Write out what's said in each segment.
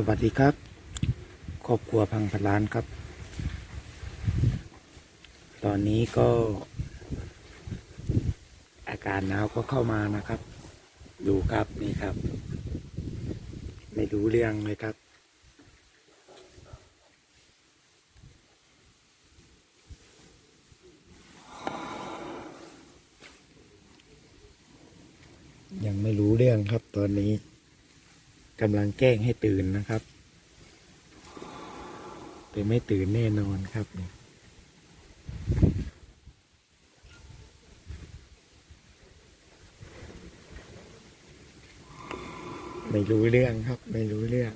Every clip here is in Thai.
สวัสดีครับ ครอบครัวพังพันล้านครับ ตอนนี้ก็ อากาศหนาวก็เข้ามานะครับ ดูครับนี่ครับ ไม่รู้เรื่องเลยครับ ยังไม่รู้เรื่องครับตอนนี้ กำลังแกล้งให้ตื่นนะครับ แต่ไม่ตื่นแน่นอนครับนี่ไม่รู้เรื่องครับ ไม่รู้เรื่อง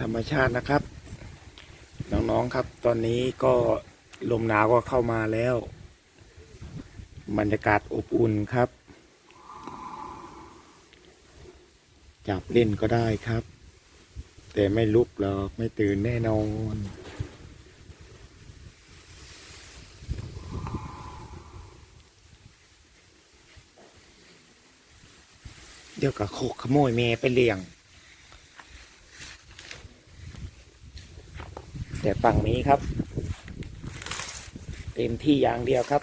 ธรรมชาตินะครับ น้อง ๆ ครับ ตอนนี้ก็ลมหนาวก็เข้ามาแล้ว บรรยากาศอบอุ่นครับ จับเล่นก็ได้ครับ แต่ไม่ลุกหรอกไม่ตื่นแน่นอนเดี๋ยวกับโคกขโมยเมไปเลี้ยง แต่ฝั่งนี้ครับ เต็มที่อย่างเดียวครับ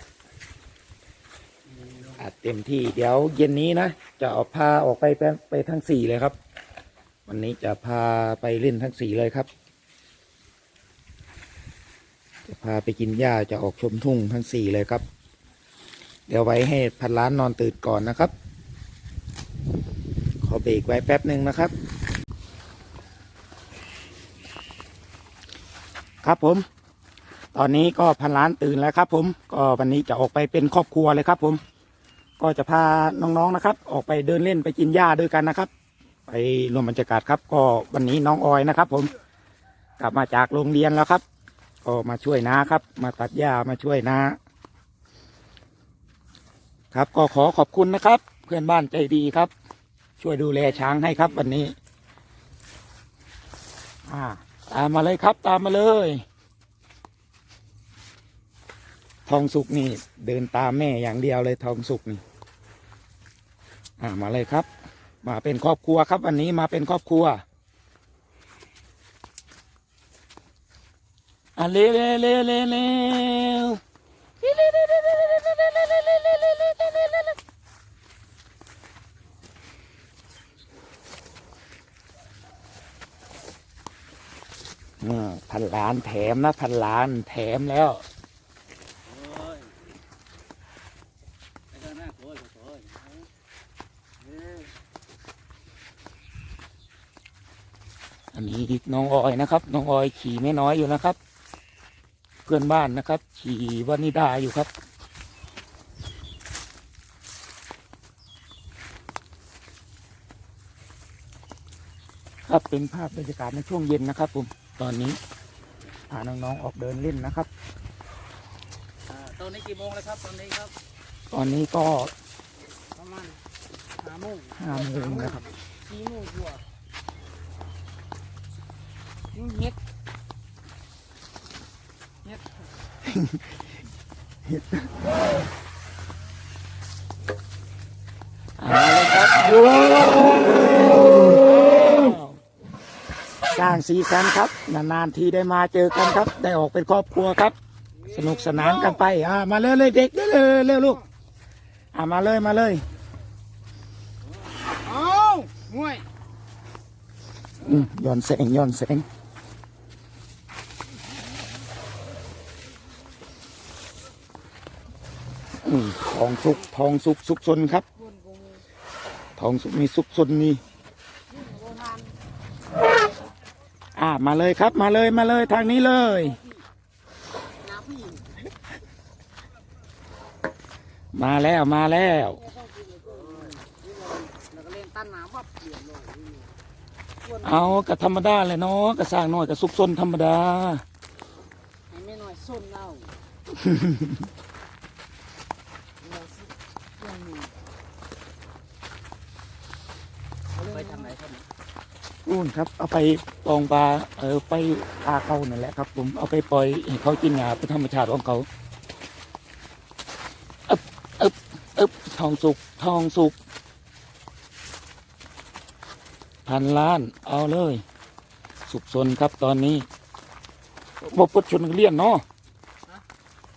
เต็มที่เดี๋ยวเย็นนี้นะ จะเอาพาออกไปไปไปทั้งสี่เลยครับ วันนี้จะพาไปเล่นทั้งสี่เลยครับ จะพาไปกินหญ้าจะออกชมทุ่งทั้งสี่เลยครับ เดี๋ยวไว้ให้พันล้านนอนตื่นก่อนนะครับ ขอเบรกไว้แป๊บหนึ่งนะครับ ครับผม ตอนนี้ก็พันล้านตื่นแล้วครับ ผม ก็วันนี้จะออกไปเป็นครอบครัวเลยครับผม ก็จะพาน้องๆนะครับ ออกไปเดินเล่นไปกินหญ้าด้วยกันนะครับ ไปรวมบรรยากาศครับ ก็วันนี้น้องออยนะครับ ผมกลับมาจากโรงเรียนแล้วครับ ก็มาช่วยน้าครับ มาตัดหญ้ามาช่วยน้าครับก็ขอขอบคุณนะครับ เพื่อนบ้านใจดีครับ ช่วยดูแลช้างให้ครับวันนี้ อ่า ตามมาเลยครับ ตามมาเลย ทองสุกนี่ เดินตามแม่อย่างเดียวเลยทองสุกนี่อ่ามาเลยครับ มาเป็นครอบครัวครับ วันนี้มาเป็นครอบครัวอะเร็วเร็วเร็วเร็วเร็วพันล้านแถมนะพันล้านแถมแล้ว โอ้ยไอ้ข้างหน้าโอ้ยโอ้ยเอ้ย อัน นี้น้องออยนะครับ น้องออยขี่ไม่น้อยอยู่นะครับ เพื่อนบ้านนะครับ ขี่วานิดาอยู่ครับ ครับเป็นภาพบรรยากาศในช่วงเย็นนะครับผมตอนนี้พาน้องๆออกเดินเล่นนะครับอ่าตอนนี้กี่โมงแล้วครับตอนนี้ครับ ตอนนี้ก็ประมาณห้าโมงห้าโมงนะครับสี่โมงกว่า ยิ่งเฮ็ดเฮ็ดเอาเลยครับสร้างสีสันครับ นานๆทีได้มาเจอกันครับ ได้ออกเป็นครอบครัวครับ สนุกสนานกันไปอ่ามาเลยเลยเด็กเร็วเร็วเร็วลูกอ่ามาเลยมาเลยเอามวยอืมย้อนแสงย้อนแสง ทองสุกทองสุกสุกซนครับ ทองสุกมีสุกซนนี่อ่ามาเลยครับมาเลยมาเลยทางนี้เลยน้ำผู้หญิงมาแล้วมาแล้วแล้วก็เล่นต้านน้ำวับเปลี่ยนเลยเอากระธรรมดาเลยเนาะกระสร้างน้อยกระสุกซนธรรมดาให้ไม่น้อยส้นเน่าไปทำไหนครับ นู่นครับ เอาไปปองปลาเออไปปลาเขานั่นแหละครับ ผมเอาไปปล่อยให้เขากินหญ้าเป็นธรรมชาติของเขาอึบอึบอึบทองสุกทองสุกพันล้านเอาเลย สุกสนครับตอนนี้บปลดชุดนักเรียนเนาะ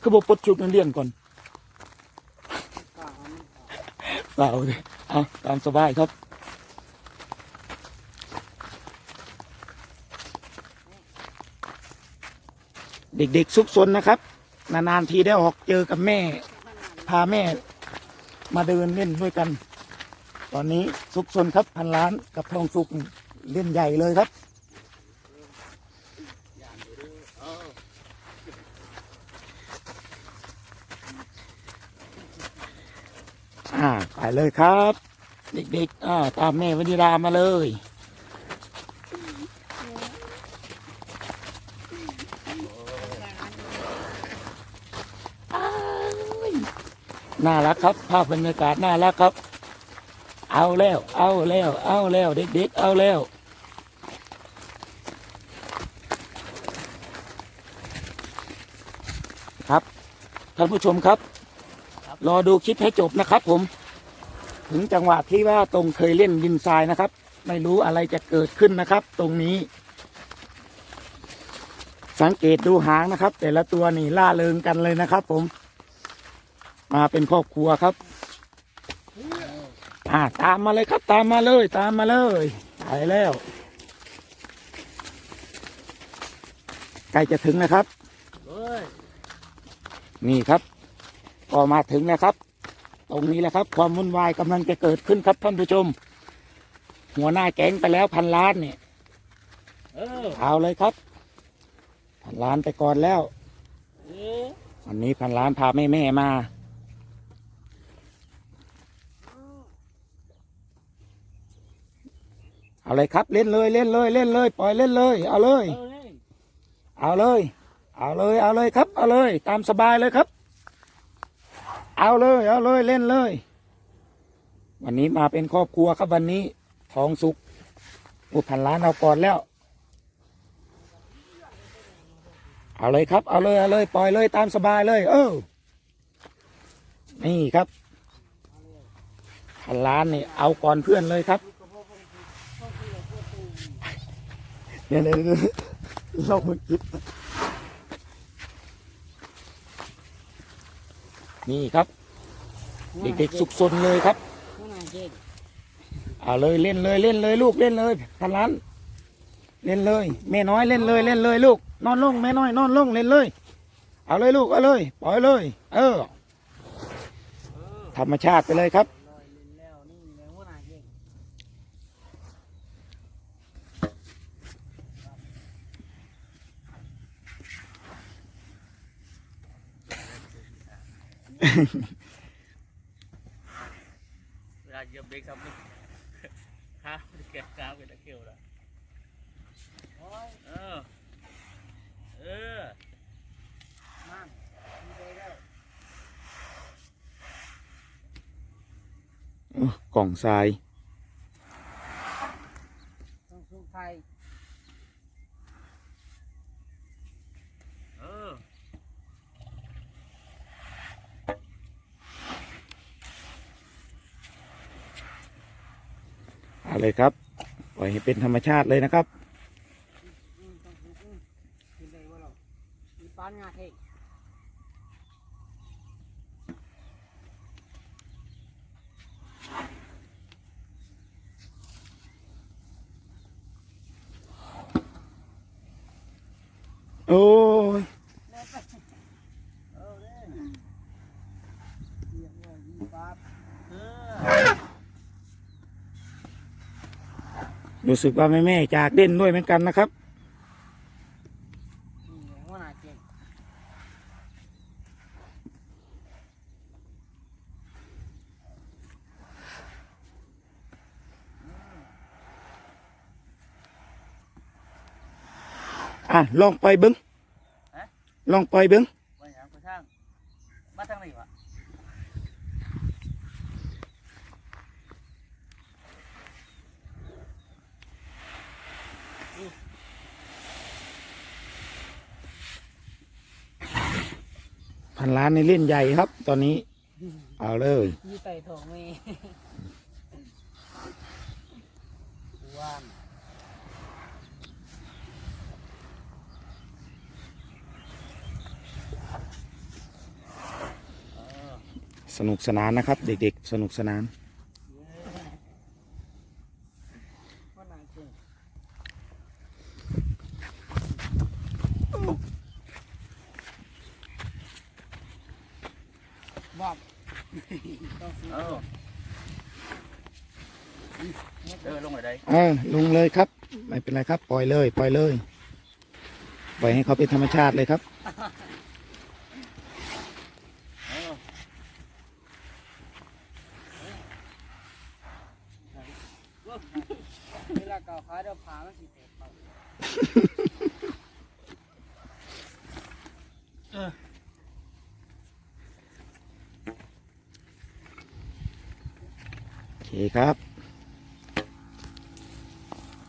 คือบปลดชุดนักเรียนก่อนเปล่าเลยเอาตามสบายครับ เด็กๆซุกซนนะครับ นานๆทีได้ออกเจอกับแม่ พาแม่มาเดินเล่นด้วยกัน ตอนนี้ซุกซนครับพันล้านกับทองสุกเล่นใหญ่เลยครับอ่าไปเลยครับ เด็กๆอ่าตามแม่วนิดามาเลย น่ารักครับ ภาพบรรยากาศน่ารักครับ เอาแล้ว เอาแล้ว เอาแล้ว เด็กๆ เอาแล้ว ครับท่านผู้ชมครับ รอดูคลิปให้จบนะครับผม ถึงจังหวะที่ว่าตรงเคยเล่นดินทรายนะครับ ไม่รู้อะไรจะเกิดขึ้นนะครับ ตรงนี้ สังเกตดูหางนะครับ แต่ละตัวนี่ล่าเริงกันเลยนะครับผม มาเป็นครอบครัวครับอ่าตามมาเลยครับ ตามมาเลย ตามมาเลยไปแล้วใกล้จะถึงนะครับเฮ้ยนี่ครับ ก็มาถึงแล้วครับ ตรงนี้แหละครับ ความวุ่นวายกำลังจะเกิดขึ้นครับท่านผู้ชม หัวหน้าแก๊งไปแล้วพันล้านเนี่ยเออเอาเลยครับ พันล้านไปก่อนแล้วเออวันนี้พันล้านพาแม่แม่ๆมา เอาเลยครับ เล่นเลยเล่นเลยเล่นเลย ปล่อยเล่นเลย เอาเลย เอาเลย เอาเลย เอาเลยครับ เอาเลย ตามสบายเลยครับ เอาเลย เอาเลยเล่นเลย วันนี้มาเป็นครอบครัวครับวันนี้ทองสุกอุพันล้านเอาก่อนแล้ว เอาเลยครับ เอาเลยเอาเลย ปล่อยเลยตามสบายเลย เออนี่ครับพันล้านนี่เอาก่อนเพื่อนเลยครับ เนี่ยเนี่ยเนี่ยลอกมือกิบนี่ครับ เด็กๆสุกซนเลยครับเจ๊งเอาเลยเล่นเลยเล่นเลยลูกเล่นเลยพันล้านเล่นเลยแม่น้อยเล่นเลยเล่นเลยลูก นอนลงแม่น้อยนอนลงเล่นเลย เอาเลยลูกเอาเลย ปล่อยเลย เออ ธรรมชาติไปเลยครับ ลอยลินแล้วนี่แมวหัวหน้าเจ๊ง เวลาเหยียบเบรกทำนี่ข้าวแกะข้าวเป็นตะเกียวละเออ เออนั่นมีไปแล้วกล่องทราย ต้องสู้ไทยเออ เอาเลยครับ ปล่อยให้เป็นธรรมชาติเลยนะครับอืมต้องสู้อืมกินได้บ่เรามีปานงาเทกโอ้ยเออเด้เรียกว่ามีปานเออรู้สึกว่าแม่แม่ๆจากเด่นด้วยเหมือนกันนะครับนี่แหละหัวหน้าเจ๊งอะลองปล่อยเบิ้งลองปล่อยเบิ้งว่าอย่างไปทางมาทางไหน นล้านในเล่นใหญ่ครับ ตอนนี้ เอาเลยอยู่ใต้ท้องแม่ว่านสนุกสนานนะครับ เด็กๆ สนุกสนาน ว่าหนังจริงบอกต้องซื้อ เออเออลงไปได้เออลงเลยครับ ไม่เป็นไรครับ ปล่อยเลย ปล่อยเลย ปล่อยให้เขาเป็นธรรมชาติเลยครับเออเวลาเก่าขาเดี๋ยวผามันสิแตกี่ครับ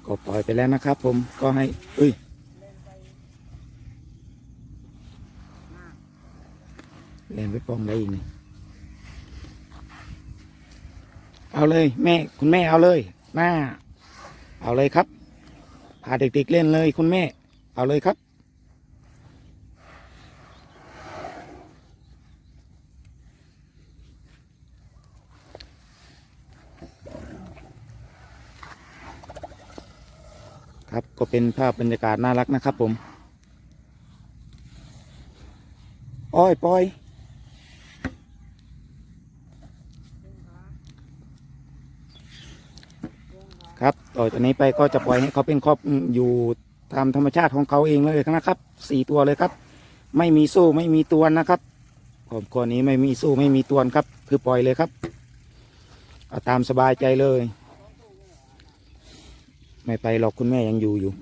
ก็ปล่อยไปแล้วนะครับ ผมก็ให้เอ้ยเล่นไปปองได้อีกนี่เอาเลย แม่คุณแม่เอาเลยหน้า เอาเลยครับพาเด็กๆเล่นเลยคุณแม่ เอาเลยครับ ครับก็เป็นภาพบรรยากาศน่ารักนะครับผม อ้อยปอย ครับต่อจากนี้ไปก็จะปล่อยให้เขาเป็นครอบอยู่ตามธรรมชาติของเขาเองเลยนะครับสี่ตัวเลยครับ ไม่มีสู้ไม่มีตัวนะครับครอบครัวนี้ไม่มีสู้ไม่มีตัวครับ คือปล่อยเลยครับ เอาตามสบายใจเลย ไม่ไปหรอกคุณแม่ยังอยู่อยู่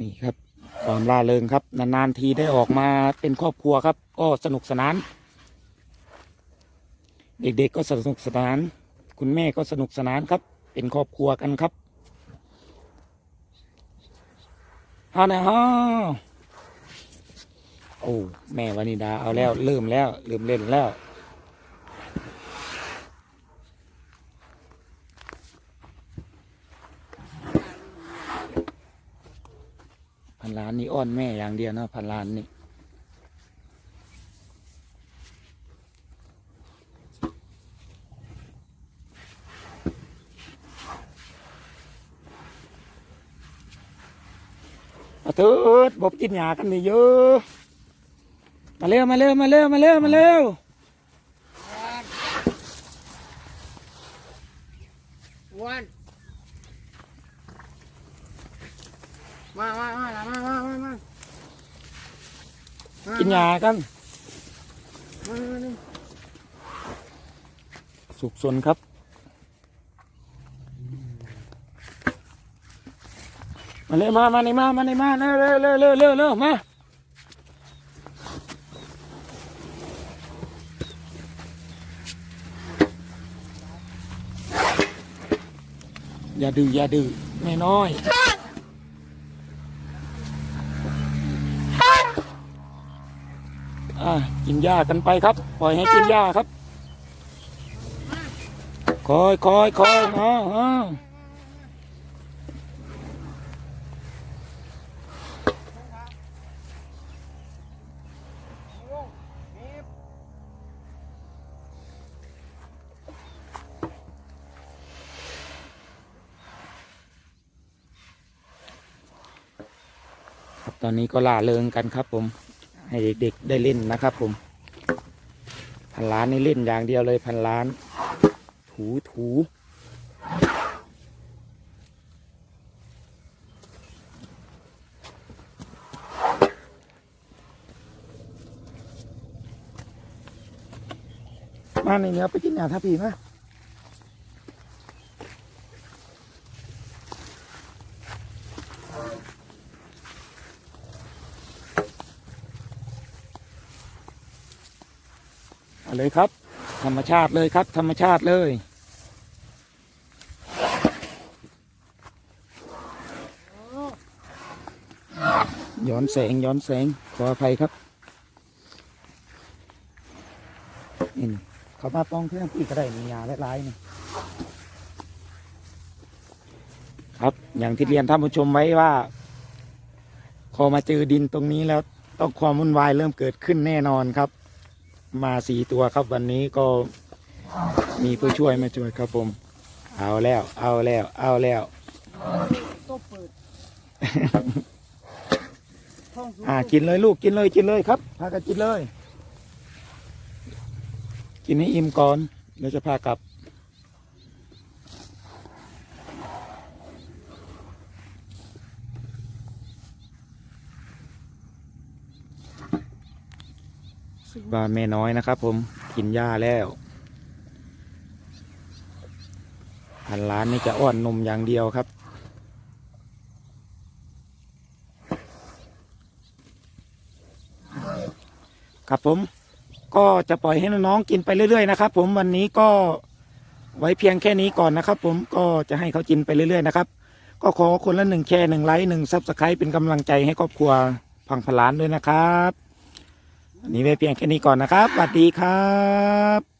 นี่ครับ ความล่าเริงครับ นาน ๆ ทีได้ออกมาเป็นครอบครัวครับ ก็สนุกสนาน เด็กๆก็สนุกสนาน คุณแม่ก็สนุกสนานครับ เป็นครอบครัวกันครับฮานะฮะโอ้แม่วานิดาเอาแล้วเริ่มแล้วเริ่มเล่นแล้วพันล้านนี่อ้อนแม่อย่างเดียวนะพันล้านนี่ เถิดบบกินหยากันนี่เยอะ มาเร็วมาเร็วมาเร็วมาเร็วมาเร็ววันมามามามามามามากินหยากันสุขสนครับ มาเลยมามาในมามาในมาเร็วเร็วเร็วเร็วเร็วเร็วมาอย่าดื้ออย่าดื้อแม่น้อยอะกินหญ้ากันไปครับ ปล่อยให้กินหญ้าครับ คอยคอยคอยอ้าวอ้าว ตอนนี้ก็ล่าเริงกันครับผม ให้เด็กๆได้เล่นนะครับผม พันล้านนี่เล่นอย่างเดียวเลยพันล้าน ถูถูมาในเนี้ยไปกินยาทับพีมาเเลยครับ ธรรมชาติเลยครับ ธรรมชาติเลย ย้อนแสงย้อนแสงขออภัยครับนี่เขามาป้องเครื่องพี่ก็ได้มียาและลายนี่ครับอย่างที่เรียนท่านผู้ชมไว้ว่าพอมาเจอดินตรงนี้แล้วต้องความวุ่นวายเริ่มเกิดขึ้นแน่นอนครับ มาสี่ตัวครับวันนี้ก็มีผู้ช่วยมาช่วยครับผม เอาแล้ว เอาแล้ว เอาแล้วโต๊ะเปิดห้องสูงอ่ากินเลยลูกกินเลยกินเลยครับ พากันกินเลย กินให้อิ่มก่อนเดี๋ยวจะพากลับ กว่าแม่น้อยนะครับ ผมกินหญ้าแล้วพันล้านนี่จะอ้อนนมอย่างเดียวครับ ครับผมก็จะปล่อยให้น้องๆกินไปเรื่อยๆนะครับ ผมวันนี้ก็ไว้เพียงแค่นี้ก่อนนะครับ ผมก็จะให้เขากินไปเรื่อยๆนะครับ ก็ขอคนละหนึ่งแชร์หนึ่งไลค์หนึ่งซับสไครป์เป็นกำลังใจให้ครอบครัวพังพล้านด้วยนะครับ วันนี้ไว้เพียงแค่นี้ก่อนนะครับสวัสดีครับ